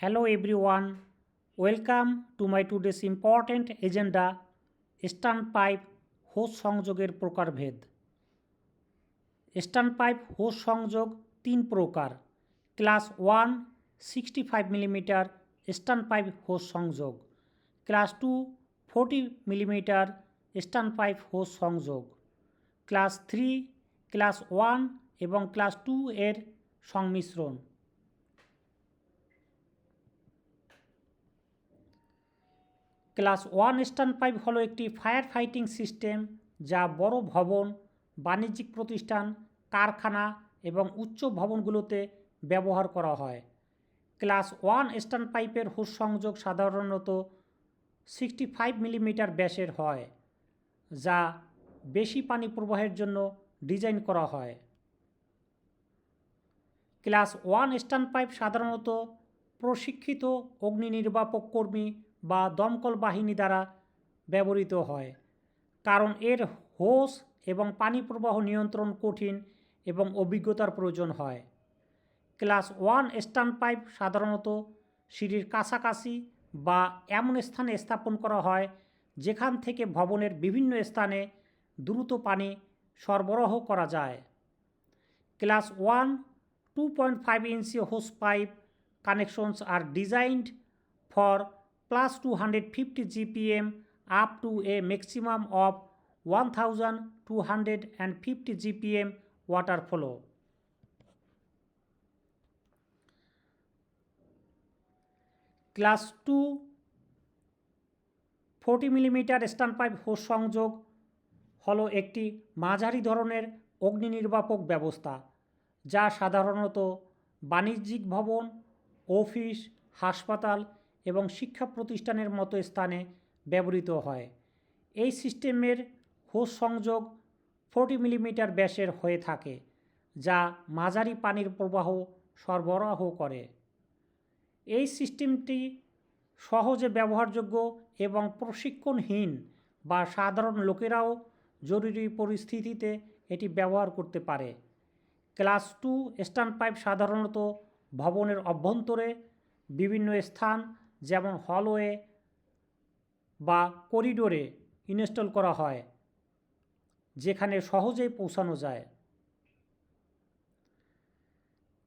Hello everyone, welcome to my today's important agenda স্টানপাইপ হোস সংযোগের প্রকারভেদ। স্টানপাইপ hose সংযোগ তিন প্রকার class one sixty five millimetre standpipe hose সংযোগ class two forty millimetre standpipe hose সংযোগ class three class one এবং class two এর সংমিশ্রণ। ক্লাস ওয়ান স্টান পাইপ হলো একটি ফায়ার ফাইটিং সিস্টেম যা বড় ভবন, বাণিজ্যিক প্রতিষ্ঠান, কারখানা এবং উচ্চ ভবনগুলোতে ব্যবহার করা হয়। ক্লাস ওয়ান স্টান পাইপের হুস সংযোগ সাধারণত সিক্সটি ফাইভ মিলিমিটার ব্যাসের হয়, যা বেশি পানি প্রবাহের জন্য ডিজাইন করা হয়। ক্লাস ওয়ান স্টান পাইপ সাধারণত প্রশিক্ষিত অগ্নি নির্বাপক কর্মী বা দমকল বাহিনী দ্বারা ব্যবহৃত হয়, কারণ এর হোস এবং পানি প্রবাহ নিয়ন্ত্রণ কঠিন এবং অভিজ্ঞতার প্রয়োজন হয়। ক্লাস ওয়ান স্টান পাইপ সাধারণত সিঁড়ির কাছাকাছি বা এমন স্থানে স্থাপন করা হয়, যেখান থেকে ভবনের বিভিন্ন স্থানে দ্রুত পানি সরবরাহ করা যায়। Class one two point five inch hose pipe connections are designed for plus 250 GPM up to a maximum of 1250 GPM water flow. Class two forty millimetre stand pipe hose সংযোগ হলো একটি মাঝারি ধরনের অগ্নি নির্বাপক ব্যবস্থা, যা সাধারণত বাণিজ্যিক ভবন, অফিস, হাসপাতাল এবং শিক্ষা প্রতিষ্ঠানের মতো স্থানে ব্যবহৃত হয়। এই সিস্টেমের হোস সংযোগ ফোর্টি মিলিমিটার ব্যাসের হয়ে থাকে, যা মাঝারি পানির প্রবাহ সরবরাহ করে। এই সিস্টেমটি সহজে ব্যবহারযোগ্য এবং প্রশিক্ষণহীন বা সাধারণ লোকেরাও জরুরি পরিস্থিতিতে এটি ব্যবহার করতে পারে। ক্লাস টু স্টান পাইপ সাধারণত ভবনের অভ্যন্তরে বিভিন্ন স্থান যেমন হলওয়ে বা করিডোরে ইনস্টল করা হয়, যেখানে সহজেই পৌঁছানো যায়।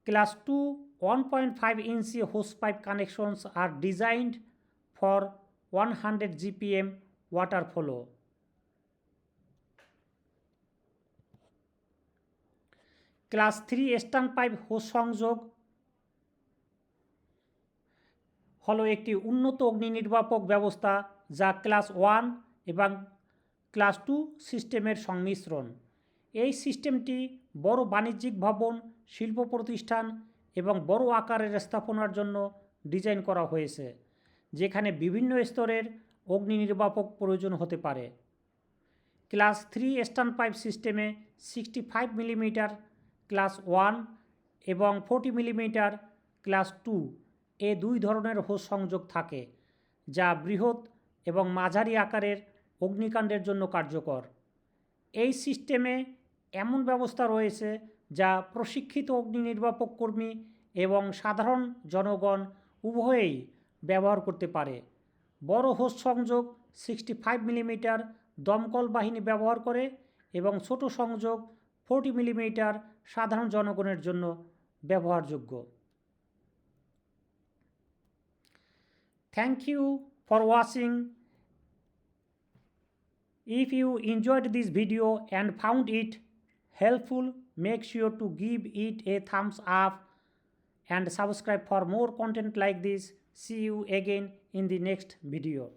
Class two, one point five inch hose pipe connections are designed for one hundred GPM water flow. Class three stand pipe hose সংযোগ হলো একটি উন্নত অগ্নি নির্বাপক ব্যবস্থা যা ক্লাস ওয়ান এবং ক্লাস টু সিস্টেমের সংমিশ্রণ। এই সিস্টেমটি বড় বাণিজ্যিক ভবন, শিল্প প্রতিষ্ঠান এবং বড় আকারের স্থাপনার জন্য ডিজাইন করা হয়েছে, যেখানে বিভিন্ন স্তরের অগ্নি নির্বাপক প্রয়োজন হতে পারে। ক্লাস থ্রি স্টান পাইপ সিস্টেমে sixty five millimetre class one এবং ফোর্টি মিলিমিটার ক্লাস টু এ দুই ধরনের হোস সংযোগ থাকে, যা বৃহৎ এবং মাঝারি আকারের অগ্নিকাণ্ডের জন্য কার্যকর। এই সিস্টেমে এমন ব্যবস্থা রয়েছে যা প্রশিক্ষিত অগ্নি নির্বাপক কর্মী এবং সাধারণ জনগণ উভয়েই ব্যবহার করতে পারে। বড় হোস সংযোগ সিক্সটি ফাইভ মিলিমিটার দমকল বাহিনী ব্যবহার করে এবং ছোট সংযোগ ফোর্টি মিলিমিটার সাধারণ জনগণের জন্য ব্যবহারযোগ্য। Thank you for watching. If you enjoyed this video and found it helpful, make sure to give it a thumbs up and subscribe for more content like this. See you again in the next video.